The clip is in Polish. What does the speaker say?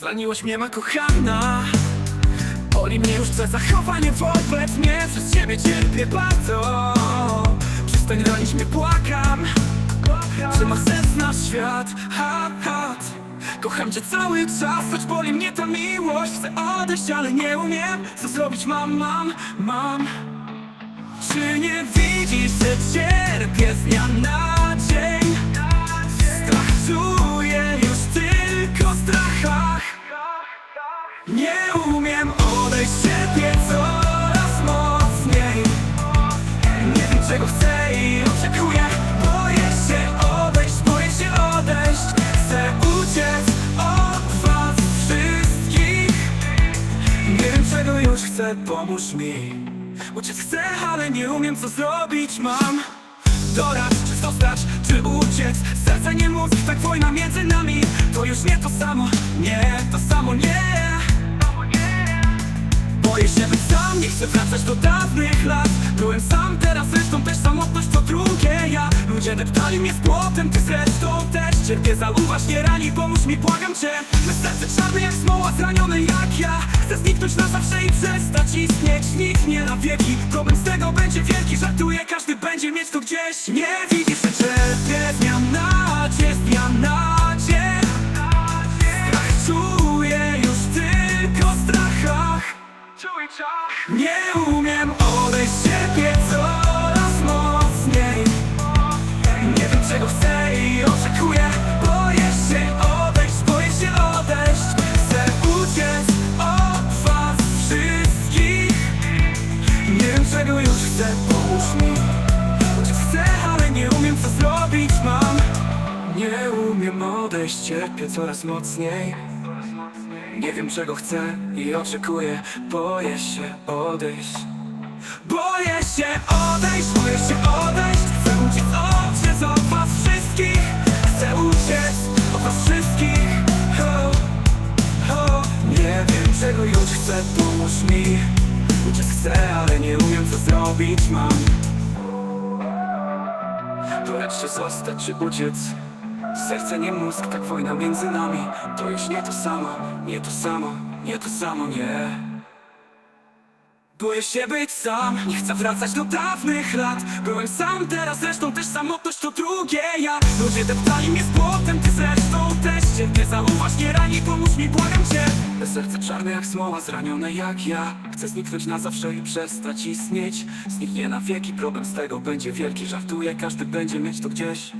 Zraniłaś mnie ma kochana. Boli mnie już twoje zachowanie wobec mnie Przez ciebie cierpię bardzo. Przestań ranić mnie, błagam Czy ma sens nasz świat? Ha, ha. Kocham cię cały czas, choć boli mnie ta miłość. Chcę odejść, ale nie umiem. Co zrobić mam, mam, mam. Czy nie widzisz, że cierpię z dnia na dzień? Strach czuję już tylko strachach. Nie umiem odejść, cierpię coraz pomóż mi. Uciec chcę, ale nie umiem co zrobić mam. Dorać, czy zostać, czy uciec. Serce nie mózg, tak wojna między nami. To już nie to samo, nie, to samo nie. Boję się być sam, nie chcę wracać do dawnych lat. Byłem sam, teraz zresztą też samotność to drugie ja. Ludzie deptali mnie z płotem, ty zresztą też Cierpię, zauważ, nie rani, pomóż mi, błagam cię. Me serce czarne jak smoła, zranione jak ja. Chcę zniknąć na zawsze i przestać istnieć. Nikt nie na wieki, problem z tego będzie wielki Żartuję, każdy będzie mieć to gdzieś. Nie widzisz, że Odejść, cierpię coraz mocniej. Nie wiem czego chcę i oczekuję. Boję się odejść. Boję się odejść, boję się odejść. Chcę uciec odciec od was wszystkich. Chcę uciec od was wszystkich. Oh, oh. Nie wiem czego już chcę, pomóż mi. Uciec chcę, ale nie umiem co zrobić mam. Dorać czy zostać, czy uciec Serce nie mózg, tak wojna między nami. To już nie to samo, nie to samo, nie to samo, nie. Boję się być sam, nie chcę wracać do dawnych lat. Byłem sam, teraz zresztą też samotność to drugie ja. Ludzie deptali mnie z błotem, ty zresztą też Cierpię, zauważ, nie rani, pomóż mi, błagam cię. Me serce czarne jak smoła, zranione jak ja. Chcę zniknąć na zawsze i przestać istnieć. Zniknie na wieki, problem z tego będzie wielki. Żartuję, każdy będzie mieć to gdzieś